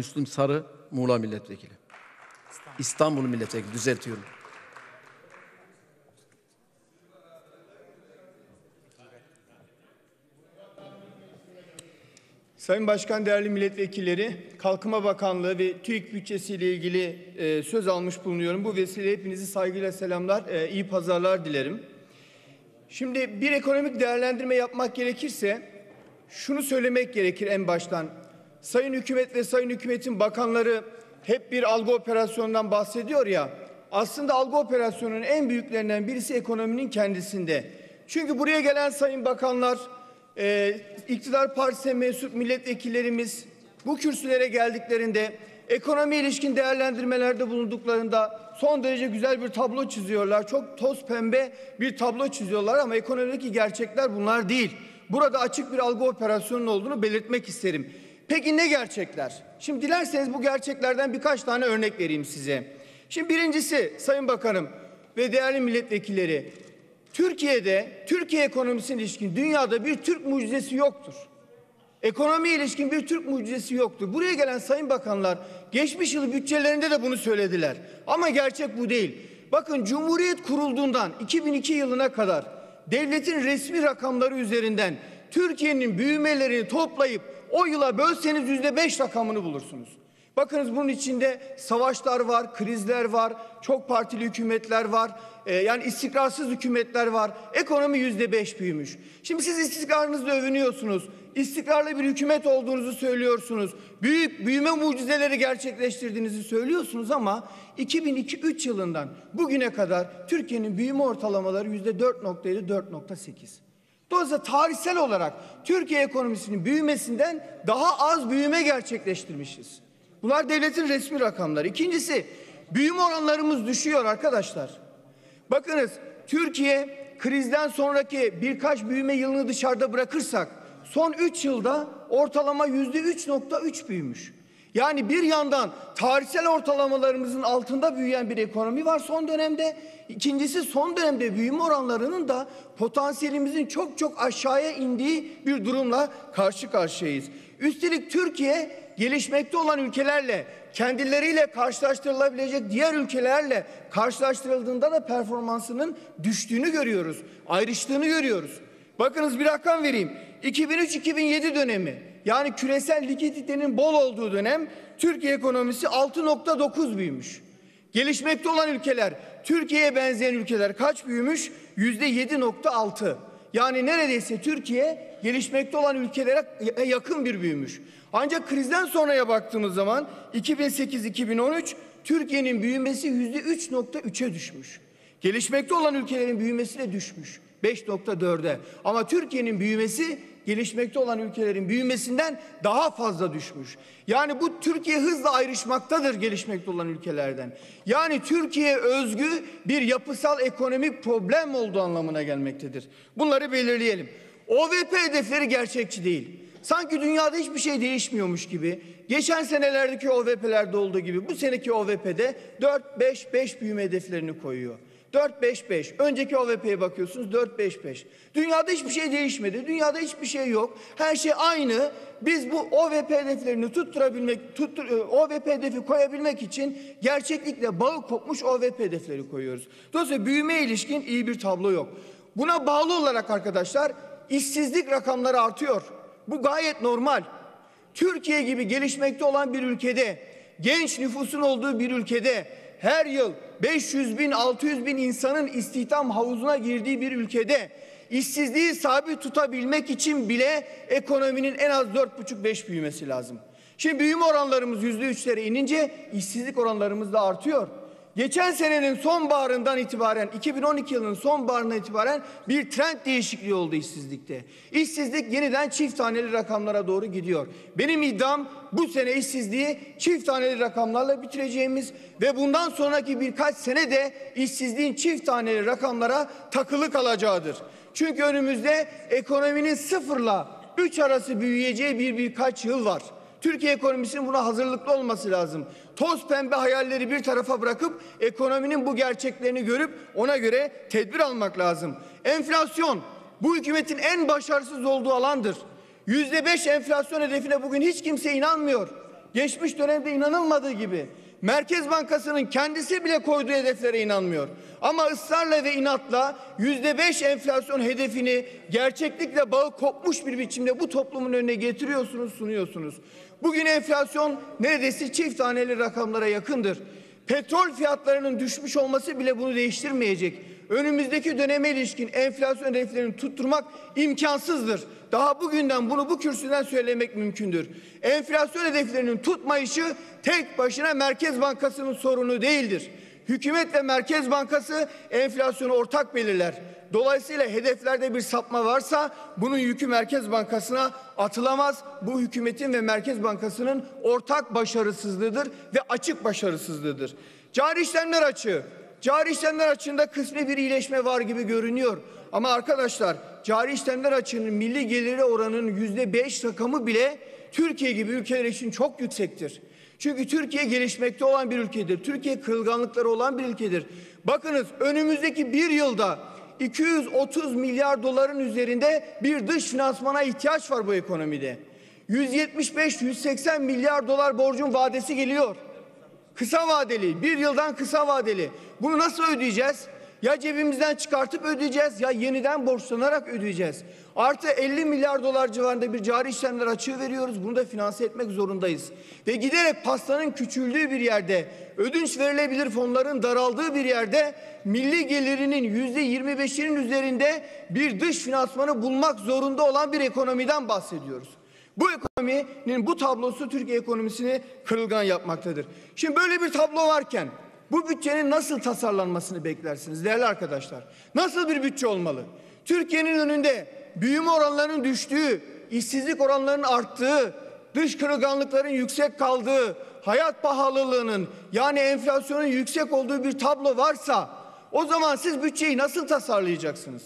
Müslüm Sarı, Muğla Milletvekili. İstanbul Milletvekili, düzeltiyorum. Sayın Başkan, değerli milletvekilleri, Kalkınma Bakanlığı ve TÜİK bütçesiyle ilgili e, söz almış bulunuyorum. Bu vesileyle hepinizi saygıyla selamlar, e, iyi pazarlar dilerim. Şimdi bir ekonomik değerlendirme yapmak gerekirse şunu söylemek gerekir en baştan. Sayın hükümet ve sayın hükümetin bakanları hep bir algı operasyonundan bahsediyor ya. Aslında algı operasyonunun en büyüklerinden birisi ekonominin kendisinde. Çünkü buraya gelen sayın bakanlar, e, iktidar partisine mensup milletvekillerimiz bu kürsülere geldiklerinde ekonomi ilişkin değerlendirmelerde bulunduklarında son derece güzel bir tablo çiziyorlar. Çok toz pembe bir tablo çiziyorlar ama ekonomideki gerçekler bunlar değil. Burada açık bir algı operasyonunun olduğunu belirtmek isterim. Peki ne gerçekler? Şimdi dilerseniz bu gerçeklerden birkaç tane örnek vereyim size. Şimdi birincisi Sayın Bakanım ve değerli milletvekilleri Türkiye'de Türkiye ekonomisine ilişkin dünyada bir Türk mucizesi yoktur. Ekonomiye ilişkin bir Türk mucizesi yoktur. Buraya gelen sayın bakanlar geçmiş yıl bütçelerinde de bunu söylediler. Ama gerçek bu değil. Bakın Cumhuriyet kurulduğundan 2002 yılına kadar devletin resmi rakamları üzerinden Türkiye'nin büyümelerini toplayıp o yıla bölseniz yüzde beş rakamını bulursunuz. Bakınız bunun içinde savaşlar var, krizler var, çok partili hükümetler var. Ee, yani istikrarsız hükümetler var. Ekonomi yüzde beş büyümüş. Şimdi siz istikrarınızla övünüyorsunuz. İstikrarlı bir hükümet olduğunuzu söylüyorsunuz. Büyük büyüme mucizeleri gerçekleştirdiğinizi söylüyorsunuz ama 2002-3 yılından bugüne kadar Türkiye'nin büyüme ortalamaları yüzde 4.7 4.8. Dolayısıyla tarihsel olarak Türkiye ekonomisinin büyümesinden daha az büyüme gerçekleştirmişiz. Bunlar devletin resmi rakamları. İkincisi büyüme oranlarımız düşüyor arkadaşlar. Bakınız Türkiye krizden sonraki birkaç büyüme yılını dışarıda bırakırsak son 3 yılda ortalama yüzde 3.3 büyümüş. Yani bir yandan tarihsel ortalamalarımızın altında büyüyen bir ekonomi var son dönemde. İkincisi son dönemde büyüme oranlarının da potansiyelimizin çok çok aşağıya indiği bir durumla karşı karşıyayız. Üstelik Türkiye gelişmekte olan ülkelerle kendileriyle karşılaştırılabilecek diğer ülkelerle karşılaştırıldığında da performansının düştüğünü görüyoruz. Ayrıştığını görüyoruz. Bakınız bir rakam vereyim. 2003-2007 dönemi yani küresel likiditenin bol olduğu dönem Türkiye ekonomisi 6.9 büyümüş. Gelişmekte olan ülkeler, Türkiye'ye benzeyen ülkeler kaç büyümüş? Yüzde 7.6. Yani neredeyse Türkiye gelişmekte olan ülkelere yakın bir büyümüş. Ancak krizden sonraya baktığımız zaman 2008-2013 Türkiye'nin büyümesi yüzde 3.3'e düşmüş. Gelişmekte olan ülkelerin büyümesi de düşmüş. 5.4'e. Ama Türkiye'nin büyümesi gelişmekte olan ülkelerin büyümesinden daha fazla düşmüş. Yani bu Türkiye hızla ayrışmaktadır gelişmekte olan ülkelerden. Yani Türkiye özgü bir yapısal ekonomik problem olduğu anlamına gelmektedir. Bunları belirleyelim. OVP hedefleri gerçekçi değil. Sanki dünyada hiçbir şey değişmiyormuş gibi. Geçen senelerdeki OVP'lerde olduğu gibi bu seneki OVP'de 4-5-5 büyüme hedeflerini koyuyor. 4-5-5. Önceki OVP'ye bakıyorsunuz 4-5-5. Dünyada hiçbir şey değişmedi. Dünyada hiçbir şey yok. Her şey aynı. Biz bu OVP hedeflerini tutturabilmek, tuttur, e, OVP hedefi koyabilmek için gerçeklikle bağı kopmuş OVP hedefleri koyuyoruz. Dolayısıyla büyüme ilişkin iyi bir tablo yok. Buna bağlı olarak arkadaşlar işsizlik rakamları artıyor. Bu gayet normal. Türkiye gibi gelişmekte olan bir ülkede, genç nüfusun olduğu bir ülkede her yıl 500 bin 600 bin insanın istihdam havuzuna girdiği bir ülkede işsizliği sabit tutabilmek için bile ekonominin en az 4,5-5 büyümesi lazım. Şimdi büyüme oranlarımız %3'lere inince işsizlik oranlarımız da artıyor. Geçen senenin sonbaharından itibaren 2012 yılının sonbaharından itibaren bir trend değişikliği oldu işsizlikte. İşsizlik yeniden çift taneli rakamlara doğru gidiyor. Benim iddiam bu sene işsizliği çift taneli rakamlarla bitireceğimiz ve bundan sonraki birkaç sene de işsizliğin çift taneli rakamlara takılı kalacağıdır. Çünkü önümüzde ekonominin sıfırla üç arası büyüyeceği bir birkaç yıl var. Türkiye ekonomisinin buna hazırlıklı olması lazım. Toz pembe hayalleri bir tarafa bırakıp ekonominin bu gerçeklerini görüp ona göre tedbir almak lazım. Enflasyon bu hükümetin en başarısız olduğu alandır. Yüzde beş enflasyon hedefine bugün hiç kimse inanmıyor. Geçmiş dönemde inanılmadığı gibi Merkez Bankası'nın kendisi bile koyduğu hedeflere inanmıyor. Ama ısrarla ve inatla yüzde beş enflasyon hedefini gerçeklikle bağı kopmuş bir biçimde bu toplumun önüne getiriyorsunuz, sunuyorsunuz. Bugün enflasyon neredeyse çift taneli rakamlara yakındır. Petrol fiyatlarının düşmüş olması bile bunu değiştirmeyecek. Önümüzdeki döneme ilişkin enflasyon hedeflerini tutturmak imkansızdır. Daha bugünden bunu bu kürsüden söylemek mümkündür. Enflasyon hedeflerinin tutmayışı tek başına Merkez Bankası'nın sorunu değildir. Hükümet ve Merkez Bankası enflasyonu ortak belirler. Dolayısıyla hedeflerde bir sapma varsa bunun yükü Merkez Bankası'na atılamaz. Bu hükümetin ve Merkez Bankası'nın ortak başarısızlığıdır ve açık başarısızlığıdır. Cari işlemler açığı. Cari işlemler açığında kısmi bir iyileşme var gibi görünüyor. Ama arkadaşlar cari işlemler açığının milli geliri oranının yüzde beş rakamı bile Türkiye gibi ülkeler için çok yüksektir. Çünkü Türkiye gelişmekte olan bir ülkedir. Türkiye kırılganlıkları olan bir ülkedir. Bakınız önümüzdeki bir yılda 230 milyar doların üzerinde bir dış finansmana ihtiyaç var bu ekonomide. 175-180 milyar dolar borcun vadesi geliyor. Kısa vadeli, bir yıldan kısa vadeli. Bunu nasıl ödeyeceğiz? Ya cebimizden çıkartıp ödeyeceğiz ya yeniden borçlanarak ödeyeceğiz. Artı 50 milyar dolar civarında bir cari işlemler açığı veriyoruz. Bunu da finanse etmek zorundayız. Ve giderek pastanın küçüldüğü bir yerde, ödünç verilebilir fonların daraldığı bir yerde milli gelirinin yüzde 25'inin üzerinde bir dış finansmanı bulmak zorunda olan bir ekonomiden bahsediyoruz. Bu ekonominin bu tablosu Türkiye ekonomisini kırılgan yapmaktadır. Şimdi böyle bir tablo varken bu bütçenin nasıl tasarlanmasını beklersiniz değerli arkadaşlar? Nasıl bir bütçe olmalı? Türkiye'nin önünde büyüme oranlarının düştüğü, işsizlik oranlarının arttığı, dış kırılganlıkların yüksek kaldığı, hayat pahalılığının yani enflasyonun yüksek olduğu bir tablo varsa o zaman siz bütçeyi nasıl tasarlayacaksınız?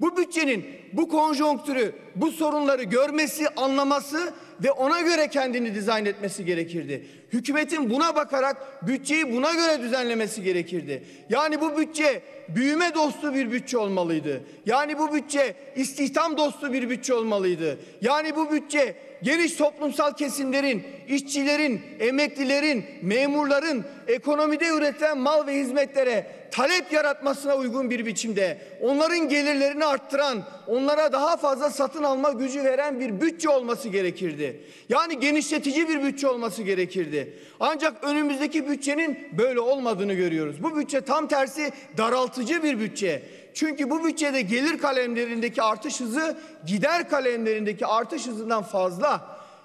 Bu bütçenin bu konjonktürü, bu sorunları görmesi, anlaması ve ona göre kendini dizayn etmesi gerekirdi. Hükümetin buna bakarak bütçeyi buna göre düzenlemesi gerekirdi. Yani bu bütçe büyüme dostu bir bütçe olmalıydı. Yani bu bütçe istihdam dostu bir bütçe olmalıydı. Yani bu bütçe geniş toplumsal kesimlerin, işçilerin, emeklilerin, memurların ekonomide üretilen mal ve hizmetlere talep yaratmasına uygun bir biçimde onların gelirlerini arttıran, onlara daha fazla satın alma gücü veren bir bütçe olması gerekirdi. Yani genişletici bir bütçe olması gerekirdi. Ancak önümüzdeki bütçenin böyle olmadığını görüyoruz. Bu bütçe tam tersi daraltıcı bir bütçe. Çünkü bu bütçede gelir kalemlerindeki artış hızı gider kalemlerindeki artış hızından fazla.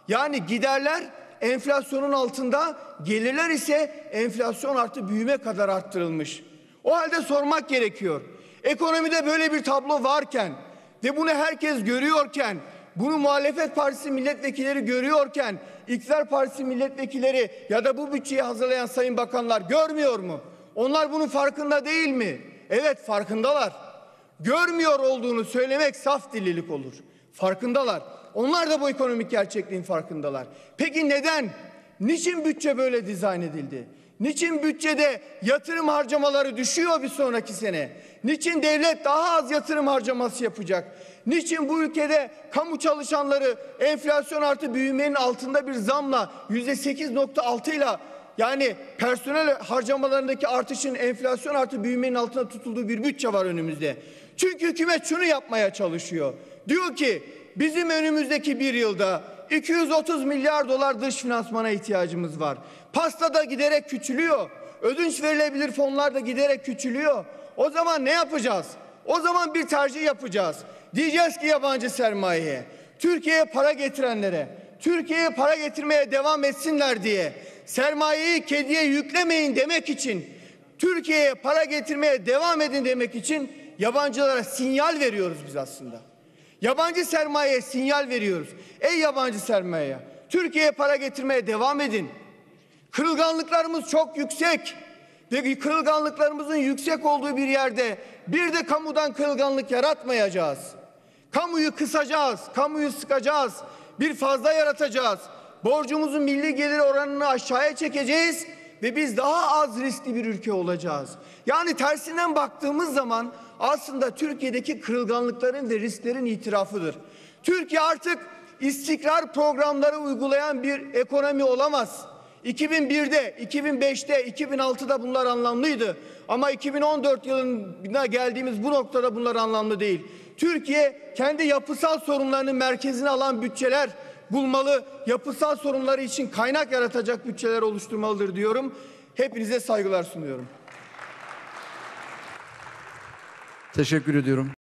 Yani giderler enflasyonun altında, gelirler ise enflasyon artı büyüme kadar arttırılmış. O halde sormak gerekiyor. Ekonomide böyle bir tablo varken ve bunu herkes görüyorken, bunu muhalefet partisi milletvekilleri görüyorken, iktidar partisi milletvekilleri ya da bu bütçeyi hazırlayan sayın bakanlar görmüyor mu? Onlar bunun farkında değil mi? Evet farkındalar. Görmüyor olduğunu söylemek saf dililik olur. Farkındalar. Onlar da bu ekonomik gerçekliğin farkındalar. Peki neden? Niçin bütçe böyle dizayn edildi? Niçin bütçede yatırım harcamaları düşüyor bir sonraki sene? Niçin devlet daha az yatırım harcaması yapacak? Niçin bu ülkede kamu çalışanları enflasyon artı büyümenin altında bir zamla yüzde 8.6 ile yani personel harcamalarındaki artışın enflasyon artı büyümenin altında tutulduğu bir bütçe var önümüzde. Çünkü hükümet şunu yapmaya çalışıyor. Diyor ki bizim önümüzdeki bir yılda 230 milyar dolar dış finansmana ihtiyacımız var. Pasta da giderek küçülüyor. Ödünç verilebilir fonlar da giderek küçülüyor. O zaman ne yapacağız? O zaman bir tercih yapacağız. Diyeceğiz ki yabancı sermayeye, Türkiye'ye para getirenlere, Türkiye'ye para getirmeye devam etsinler diye sermayeyi kediye yüklemeyin demek için, Türkiye'ye para getirmeye devam edin demek için yabancılara sinyal veriyoruz biz aslında. Yabancı sermayeye sinyal veriyoruz. Ey yabancı sermaye, Türkiye'ye para getirmeye devam edin. Kırılganlıklarımız çok yüksek ve kırılganlıklarımızın yüksek olduğu bir yerde bir de kamudan kırılganlık yaratmayacağız. Kamuyu kısacağız, kamuyu sıkacağız, bir fazla yaratacağız. Borcumuzun milli gelir oranını aşağıya çekeceğiz ve biz daha az riskli bir ülke olacağız. Yani tersinden baktığımız zaman aslında Türkiye'deki kırılganlıkların ve risklerin itirafıdır. Türkiye artık istikrar programları uygulayan bir ekonomi olamaz. 2001'de, 2005'te, 2006'da bunlar anlamlıydı. Ama 2014 yılına geldiğimiz bu noktada bunlar anlamlı değil. Türkiye kendi yapısal sorunlarını merkezine alan bütçeler bulmalı, yapısal sorunları için kaynak yaratacak bütçeler oluşturmalıdır diyorum. Hepinize saygılar sunuyorum. Teşekkür ediyorum.